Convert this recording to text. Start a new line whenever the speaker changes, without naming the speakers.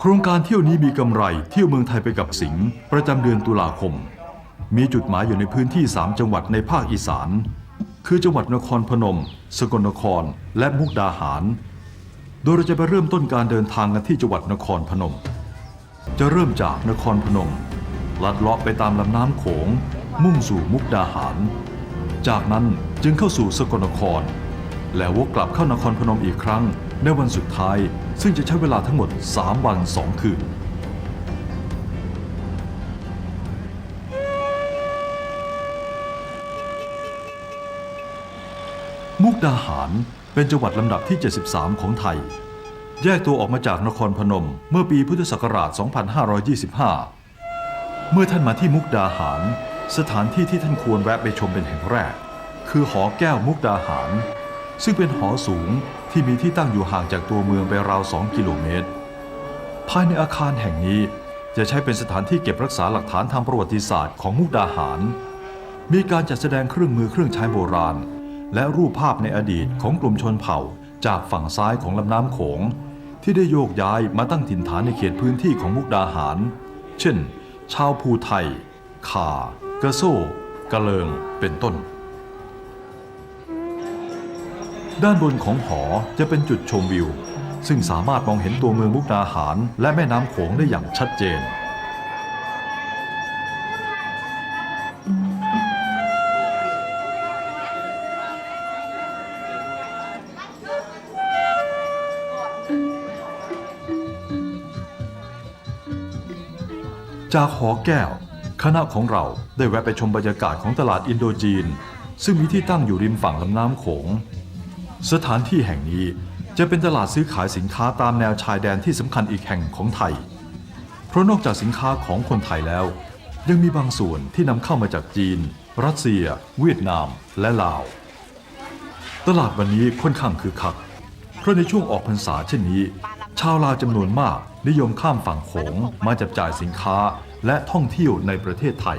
โครงการเที่ยวนี้มีกำไรเที่ยวเมืองไทยไปกับสิงห์ประจำเดือนตุลาคม มีจุดหมายอยู่ในพื้นที่ 3 จังหวัดในภาคอีสาน คือจังหวัดนครพนม สกลนคร และมุกดาหาร โดยเราจะไปเริ่มต้นการเดินทางกันที่จังหวัดนครพนม จะเริ่มจากนครพนม ลัดเลาะไปตามลำน้ำโขง มุ่งสู่มุกดาหาร จากนั้นจึงเข้าสู่สกลนคร แล้ววกกลับเข้านครพนมอีกครั้ง ในวันสุดท้ายซึ่งจะใช้เวลาทั้งหมด 3 วัน 2 คืน มุกดาหารเป็นจังหวัดลำดับที่ 73 ของไทย แยกตัวออกมาจากนครพนม เมื่อปีพุทธศักราช 2525 เมื่อท่านมาที่มุกดาหาร สถานที่ที่ท่านควรแวะไปชมเป็นแห่งแรก คือหอแก้วมุกดาหาร ซึ่งเป็นหอสูง ที่มีที่ตั้งอยู่ห่างจากตัวเมืองไปราว 2 กิโลเมตร ภายในอาคารแห่งนี้จะใช้เป็นสถานที่เก็บรักษาหลักฐานทางประวัติศาสตร์ของมุกดาหาร มีการจัดแสดงเครื่องมือเครื่องใช้โบราณ และรูปภาพในอดีตของกลุ่มชนเผ่าจากฝั่งซ้ายของลำน้ำโขง ที่ได้โยกย้ายมาตั้งถิ่นฐานในเขตพื้นที่ของมุกดาหาร เช่น ชาวภูไทย ข่ากระโซ่กระเลิง เป็นต้น ด้านบนของหอจะเป็นจุดชมวิว ซึ่งสามารถมองเห็นตัวเมืองมุกดาหาร และแม่น้ำโขงได้อย่างชัดเจน จากหอแก้ว คณะของเราได้แวะไปชมบรรยากาศของตลาดอินโดจีน ซึ่งมีที่ตั้งอยู่ริมฝั่งลำน้ำโขง สถานที่แห่งนี้จะเป็นตลาดซื้อขายสินค้าตามแนวชายแดนที่สำคัญอีกแห่งของไทย เพราะนอกจากสินค้าของคนไทยแล้ว ยังมีบางส่วนที่นำเข้ามาจากจีน รัสเซีย เวียดนาม และลาว ตลาดวันนี้ค่อนข้างคึกคัก เพราะในช่วงออกพรรษาเช่นนี้ ชาวลาวจำนวนมากนิยมข้ามฝั่งโขงมาจับจ่ายสินค้าและท่องเที่ยวในประเทศไทย